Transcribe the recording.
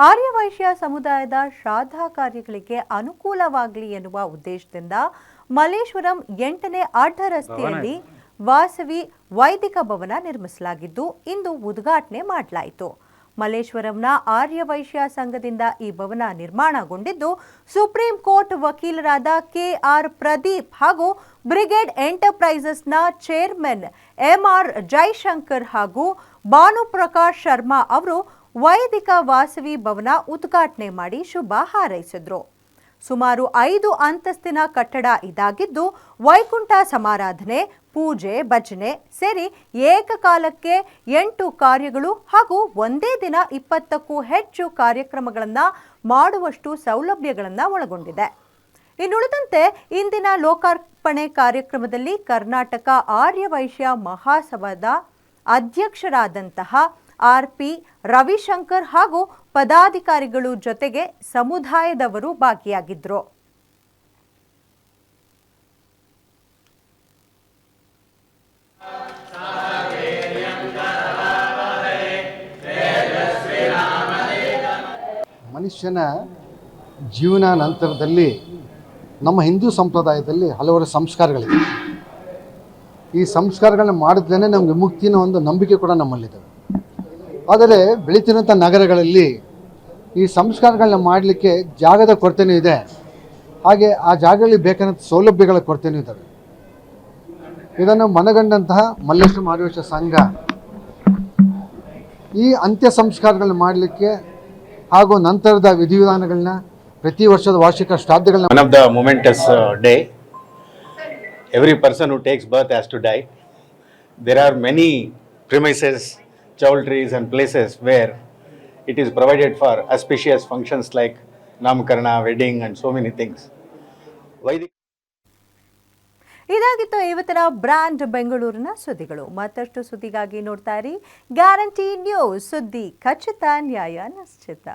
ಆರ್ಯವೈಶ್ಯ ಸಮುದಾಯದ ಶ್ರಾದ್ದ ಕಾರ್ಯಗಳಿಗೆ ಅನುಕೂಲವಾಗಲಿ ಎನ್ನುವ ಉದ್ದೇಶದಿಂದ ಮಲ್ಲೇಶ್ವರಂ ಎಂಟನೇ ಅಡ್ಡ ರಸ್ತೆಯಲ್ಲಿ ವಾಸವಿ ವೈದಿಕ ಭವನ ನಿರ್ಮಿಸಲಾಗಿದ್ದು ಇಂದು ಉದ್ಘಾಟನೆ ಮಾಡಲಾಯಿತು. ಮಲ್ಲೇಶ್ವರಂನ ಆರ್ಯವೈಶ್ಯ ಸಂಘದಿಂದ ಈ ಭವನ ನಿರ್ಮಾಣಗೊಂಡಿದ್ದು ಸುಪ್ರೀಂ ಕೋರ್ಟ್ ವಕೀಲರಾದ ಕೆಆರ್ ಪ್ರದೀಪ್ ಹಾಗೂ ಬ್ರಿಗೇಡ್ ಎಂಟರ್ಪ್ರೈಸಸ್ನ ಚೇರ್ಮನ್ ಎಂಆರ್ ಜೈಶಂಕರ್ ಹಾಗೂ ಭಾನುಪ್ರಕಾಶ್ ಶರ್ಮಾ ಅವರು ವೈದಿಕ ವಾಸವಿ ಭವನ ಉದ್ಘಾಟನೆ ಮಾಡಿ ಶುಭ ಹಾರೈಸಿದ್ರು. ಸುಮಾರು ಐದು ಅಂತಸ್ತಿನ ಕಟ್ಟಡ ಇದಾಗಿದ್ದು, ವೈಕುಂಠ ಸಮಾರಾಧನೆ, ಪೂಜೆ, ಭಜನೆ ಸೇರಿ ಏಕಕಾಲಕ್ಕೆ ಎಂಟು ಕಾರ್ಯಗಳು ಹಾಗೂ ಒಂದೇ ದಿನ ಇಪ್ಪತ್ತಕ್ಕೂ ಹೆಚ್ಚು ಕಾರ್ಯಕ್ರಮಗಳನ್ನು ಮಾಡುವಷ್ಟು ಸೌಲಭ್ಯಗಳನ್ನು ಒಳಗೊಂಡಿದೆ. ಇನ್ನುಳಿದಂತೆ ಇಂದಿನ ಲೋಕಾರ್ಪಣೆ ಕಾರ್ಯಕ್ರಮದಲ್ಲಿ ಕರ್ನಾಟಕ ಆರ್ಯವೈಶ್ಯ ಮಹಾಸಭಾದ ಅಧ್ಯಕ್ಷರಾದಂತಹ ಆರ್ ಪಿ ರವಿಶಂಕರ್ ಹಾಗೂ ಪದಾಧಿಕಾರಿಗಳು ಜೊತೆಗೆ ಸಮುದಾಯದವರು ಭಾಗಿಯಾಗಿದ್ದರು ಮನುಷ್ಯನ ಜೀವನ ನಂತರದಲ್ಲಿ ನಮ್ಮ ಹಿಂದೂ ಸಂಪ್ರದಾಯದಲ್ಲಿ ಹಲವಾರು ಸಂಸ್ಕಾರಗಳಿವೆ. ಈ ಸಂಸ್ಕಾರಗಳನ್ನ ಮಾಡಿದ್ರೇ ನಮಗೆ ಮುಕ್ತಿನ ಒಂದು ನಂಬಿಕೆ ಕೂಡ ನಮ್ಮಲ್ಲಿದೆ ಆದರೆ ಬೆಳೀತಿರೋಂಥ ನಗರಗಳಲ್ಲಿ ಈ ಸಂಸ್ಕಾರಗಳನ್ನ ಮಾಡಲಿಕ್ಕೆ ಜಾಗದ ಕೊರತೆನೂ ಇದೆ. ಹಾಗೆ ಆ ಜಾಗದಲ್ಲಿ ಬೇಕಾದಂಥ ಸೌಲಭ್ಯಗಳ ಕೊರತೆನೂ ಇದ್ದಾವೆ ಇದನ್ನು ಮನಗಂಡಂತಹ ಮಲ್ಲೇಶ್ವರ ಮಹಾದೇಶ ಸಂಘ ಈ ಅಂತ್ಯ ಸಂಸ್ಕಾರಗಳನ್ನ ಮಾಡಲಿಕ್ಕೆ ಹಾಗೂ ನಂತರದ ವಿಧಿವಿಧಾನಗಳನ್ನ ಪ್ರತಿ ವರ್ಷದ ವಾರ್ಷಿಕ ಶ್ರಾದ್ದಗಳನ್ನ one of the momentous day every person who takes birth as to die there are many many chowltries, and places where it is provided for auspicious functions like Namakarana, wedding, and so many things. Vaidic ಇದಾಗಿತ್ತು ಇವತ್ತಿನ brand ಬೆಂಗಳೂರಿನ ಸುದ್ದಿಗಳು ಮತ್ತಷ್ಟು ಸುದ್ದಿಗಾಗಿ ನೋಡ್ತಾ ಇರಿ guarantee news ಸುದ್ದಿ ಖಚಿತ ನ್ಯಾಯ ನಿಶ್ಚಿತ